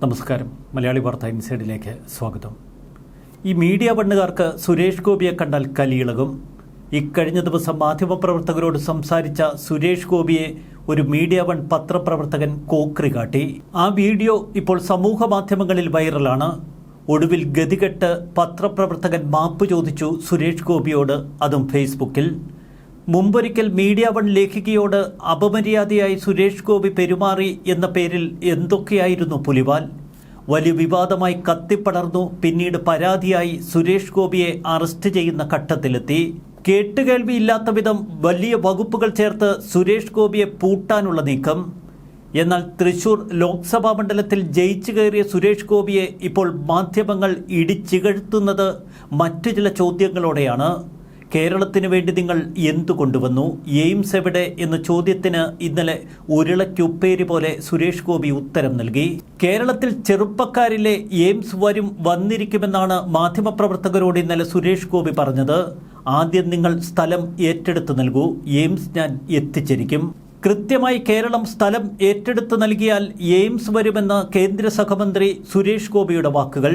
നമസ്കാരം. മലയാളി വാർത്ത ഇൻസൈഡിലേക്ക് സ്വാഗതം. ഈ മീഡിയ വണ്ണുകാർക്ക് സുരേഷ് ഗോപിയെ കണ്ടാൽ കലിയിളകും. ഇക്കഴിഞ്ഞ ദിവസം മാധ്യമപ്രവർത്തകരോട് സംസാരിച്ച സുരേഷ് ഗോപിയെ ഒരു മീഡിയ വൺ പത്രപ്രവർത്തകൻ കോക്രി കാട്ടി. ആ വീഡിയോ ഇപ്പോൾ സമൂഹ മാധ്യമങ്ങളിൽ വൈറലാണ്. ഒടുവിൽ ഗതികെട്ട് പത്രപ്രവർത്തകൻ മാപ്പ് ചോദിച്ചു സുരേഷ് ഗോപിയോട് അതും ഫേസ്ബുക്കിൽ. മുമ്പൊരിക്കൽ മീഡിയ വൺ ലേഖികയോട് അപമര്യാദയായി സുരേഷ് ഗോപി പെരുമാറി എന്ന പേരിൽ എന്തൊക്കെയായിരുന്നു പുലിവാൽ? വലിയ വിവാദമായി കത്തിപ്പടർന്നു പിന്നീട് പരാതിയായി സുരേഷ് ഗോപിയെ അറസ്റ്റ് ചെയ്യുന്ന ഘട്ടത്തിലെത്തി. കേട്ടുകേൾവിയില്ലാത്ത വിധം വലിയ വകുപ്പുകൾ ചേർത്ത് സുരേഷ് ഗോപിയെ പൂട്ടാനുള്ള നീക്കം. എന്നാൽ തൃശൂർ ലോക്സഭാ മണ്ഡലത്തിൽ ജയിച്ചു കയറിയ സുരേഷ് ഗോപിയെ ഇപ്പോൾ മാധ്യമങ്ങൾ ഇടിച്ചികഴ്ത്തുന്നത് മറ്റു ചില ചോദ്യങ്ങളോടെയാണ്. കേരളത്തിന് വേണ്ടി നിങ്ങൾ എന്തു കൊണ്ടുവന്നു? എയിംസ് എവിടെ? എന്ന ചോദ്യത്തിന് ഇന്നലെ ഉരുളയ്ക്കുപ്പേരി പോലെ സുരേഷ് ഗോപി ഉത്തരം നൽകി. കേരളത്തിൽ ചെറുപ്പക്കാരിലെ എയിംസ് വരും വന്നിരിക്കുമെന്നാണ് മാധ്യമപ്രവർത്തകരോട് ഇന്നലെ സുരേഷ് ഗോപി പറഞ്ഞത്. ആദ്യം നിങ്ങൾ സ്ഥലം ഏറ്റെടുത്ത് നൽകൂ. എയിംസ് ഞാൻ എത്തിച്ചിരിക്കും. കൃത്യമായി കേരളം സ്ഥലം ഏറ്റെടുത്ത് നൽകിയാൽ എയിംസ് വരുമെന്ന് കേന്ദ്ര സഹമന്ത്രി സുരേഷ് ഗോപിയുടെ വാക്കുകൾ.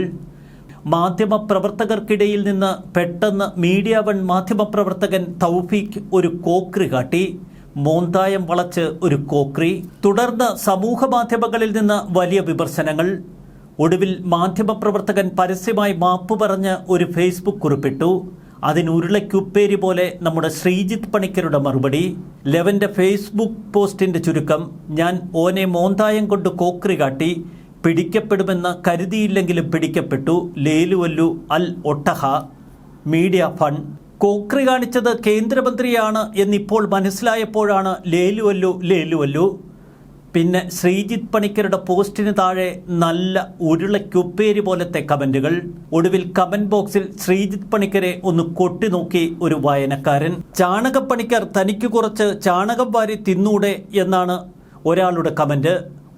മാധ്യമപ്രവർത്തകർക്കിടയിൽ നിന്ന് പെട്ടെന്ന് മീഡിയ വൺ മാധ്യമപ്രവർത്തകൻ തൗഫീഖ് ഒരു കോക്രി കാട്ടി. മോന്തായം വളച്ച് ഒരു കോക്രി. തുടർന്ന് സമൂഹ മാധ്യമങ്ങളിൽ നിന്ന് വലിയ വിമർശനങ്ങൾ. ഒടുവിൽ മാധ്യമപ്രവർത്തകൻ പരസ്യമായി മാപ്പ് പറഞ്ഞ് ഒരു ഫേസ്ബുക്ക് കുറിപ്പിട്ടു. അതിന് ഉരുളയ്ക്കുപ്പേരി പോലെ നമ്മുടെ ശ്രീജിത്ത് പണിക്കരുടെ മറുപടി. ലെവന്റെ ഫേസ്ബുക്ക് പോസ്റ്റിന്റെ ചുരുക്കം ഞാൻ ഓനെ മോന്തായം കൊണ്ട് കോക്രി കാട്ടി. പിടിക്കപ്പെടുമെന്ന് കരുതിയില്ലെങ്കിലും പിടിക്കപ്പെട്ടു. ലേലുവല്ലു അൽ ഒട്ടഹ മീഡിയ ഫണ്ട് കോക്രി കാണിച്ചത് കേന്ദ്രമന്ത്രിയാണ് എന്നിപ്പോൾ മനസ്സിലായപ്പോഴാണ് ലേലുവല്ലു ലേലുവല്ലു പിന്നെ ശ്രീജിത്ത് പണിക്കരുടെ പോസ്റ്റിന് താഴെ നല്ല ഉരുളയ്ക്കുപ്പേരി പോലത്തെ കമന്റുകൾ ഒടുവിൽ കമന്റ് ബോക്സിൽ ശ്രീജിത്ത് പണിക്കരെ ഒന്ന് കൊട്ടി നോക്കി ഒരു വായനക്കാരൻ. ചാണകപ്പണിക്കർ തനിക്ക് കുറച്ച് ചാണകം വാരി തിന്നൂടെ എന്നാണ് ഒരാളുടെ കമന്റ്.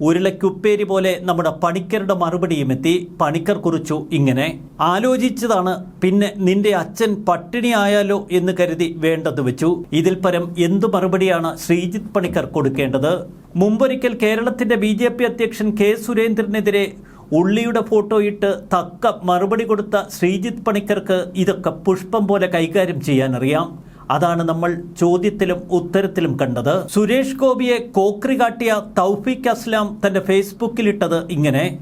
ഉരുളയ്ക്കുപ്പേരി പോലെ നമ്മുടെ പണിക്കരുടെ മറുപടിയും എത്തി. പണിക്കർ കുറിച്ചു ഇങ്ങനെ ആലോചിച്ചതാണ് പിന്നെ നിന്റെ അച്ഛൻ പട്ടിണിയായാലോ എന്ന് കരുതി വേണ്ടത് വെച്ചു. ഇതിൽ പരം എന്തു മറുപടിയാണ് ശ്രീജിത് പണിക്കർ കൊടുക്കേണ്ടത്? മുമ്പൊരിക്കൽ കേരളത്തിന്റെ ബി ജെ പി അധ്യക്ഷൻ കെ സുരേന്ദ്രനെതിരെ ഉള്ളിയുടെ ഫോട്ടോ ഇട്ട് തക്ക മറുപടി കൊടുത്ത ശ്രീജിത് പണിക്കർക്ക് ഇതൊക്കെ പുഷ്പം പോലെ കൈകാര്യം ചെയ്യാനറിയാം. അതാണ് നമ്മൾ ചോദ്യത്തിലും ഉത്തരത്തിലും കണ്ടത്. സുരേഷ് ഗോപിയെ കോക്രി കാട്ടിയ തൗഫീഖ് അസ്ലാം തന്റെ ഫേസ്ബുക്കിലിട്ടത് ഇങ്ങനെ.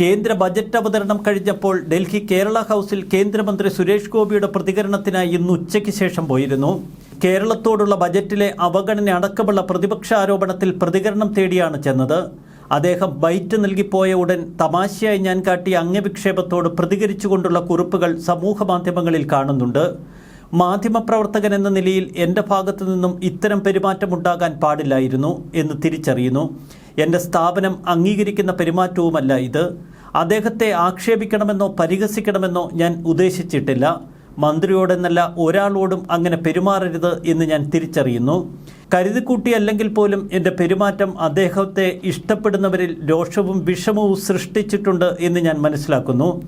കേന്ദ്ര ബജറ്റ് അവതരണം കഴിഞ്ഞപ്പോൾ ഡൽഹി കേരള ഹൗസിൽ കേന്ദ്രമന്ത്രി സുരേഷ് ഗോപിയുടെ പ്രതികരണത്തിനായി ഇന്ന് ഉച്ചയ്ക്ക് ശേഷം പോയിരുന്നു. കേരളത്തോടുള്ള ബജറ്റിലെ അവഗണന അടക്കമുള്ള പ്രതിപക്ഷ ആരോപണത്തിൽ പ്രതികരണം തേടിയാണ് ചെന്നത്. അദ്ദേഹം ബൈറ്റ് നൽകിപ്പോയ ഉടൻ തമാശയായി ഞാൻ കാട്ടിയ അംഗവിക്ഷേപത്തോട് പ്രതികരിച്ചുകൊണ്ടുള്ള കുറിപ്പുകൾ സമൂഹ മാധ്യമങ്ങളിൽ കാണുന്നുണ്ട്. മാധ്യമപ്രവർത്തകൻ എന്ന നിലയിൽ എന്റെ ഭാഗത്തു നിന്നും ഇത്തരം പെരുമാറ്റമുണ്ടാകാൻ പാടില്ലായിരുന്നു എന്ന് തിരിച്ചറിയുന്നു. എന്റെ സ്ഥാപനം അംഗീകരിക്കുന്ന പെരുമാറ്റവുമല്ല ഇത്. അദ്ദേഹത്തെ ആക്ഷേപിക്കണമെന്നോ പരിഹസിക്കണമെന്നോ ഞാൻ ഉദ്ദേശിച്ചിട്ടില്ല. മന്ത്രിയോടെന്നല്ല ഒരാളോടും അങ്ങനെ പെരുമാറരുത് എന്ന് ഞാൻ തിരിച്ചറിയുന്നു. കരുതിക്കൂട്ടി അല്ലെങ്കിൽ പോലും എന്റെ പെരുമാറ്റം അദ്ദേഹത്തെ ഇഷ്ടപ്പെടുന്നവരിൽ രോഷവും വിഷമവും സൃഷ്ടിച്ചിട്ടുണ്ട് എന്ന് ഞാൻ മനസ്സിലാക്കുന്നു.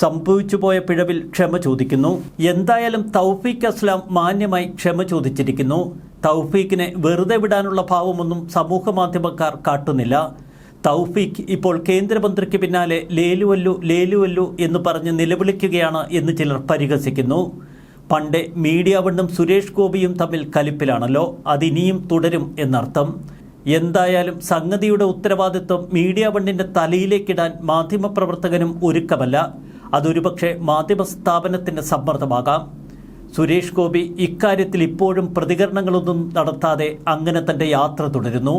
സംഭവിച്ചു പോയ പിഴവിൽ ക്ഷമ ചോദിക്കുന്നു. എന്തായാലും തൗഫീഖ് അസ്ലാം മാന്യമായി ക്ഷമ ചോദിച്ചിരിക്കുന്നു. തൗഫീഖിനെ വെറുതെ വിടാനുള്ള ഭാവമൊന്നും സമൂഹ മാധ്യമക്കാർ കാട്ടുന്നില്ല. തൗഫീഖ് ഇപ്പോൾ കേന്ദ്രമന്ത്രിക്ക് പിന്നാലെ ലേലുവല്ലു ലേലുവല്ലു എന്ന് പറഞ്ഞ് നിലവിളിക്കുകയാണ് എന്ന് ചിലർ പരിഹസിക്കുന്നു. പണ്ട് മീഡിയ വണ്ണും സുരേഷ് ഗോപിയും തമ്മിൽ കലിപ്പിലാണല്ലോ. അതിനിയും തുടരും എന്നർത്ഥം. എന്തായാലും സംഗതിയുടെ ഉത്തരവാദിത്വം മീഡിയ വണ്ണിന്റെ തലയിലേക്കിടാൻ മാധ്യമപ്രവർത്തകനും ഒരുക്കമല്ല. അതൊരുപക്ഷെ മാധ്യമ സ്ഥാപനത്തിന്റെ സമ്മർദ്ദമാകാം. സുരേഷ് ഗോപി ഇക്കാര്യത്തിൽ ഇപ്പോഴും പ്രതികരണങ്ങളൊന്നും നടത്താതെ അങ്ങനെ തന്റെ യാത്ര തുടരുന്നു.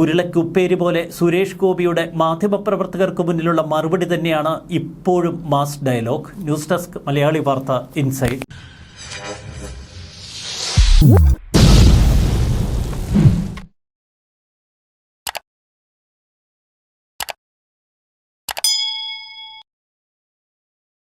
ഉരുളക്കുപ്പേരി പോലെ സുരേഷ് ഗോപിയുടെ മാധ്യമപ്രവർത്തകർക്ക് മുന്നിലുള്ള മറുപടി തന്നെയാണ് ഇപ്പോഴും mass dialogue. News desk Malayali വാർത്ത ഇൻസൈഡ്.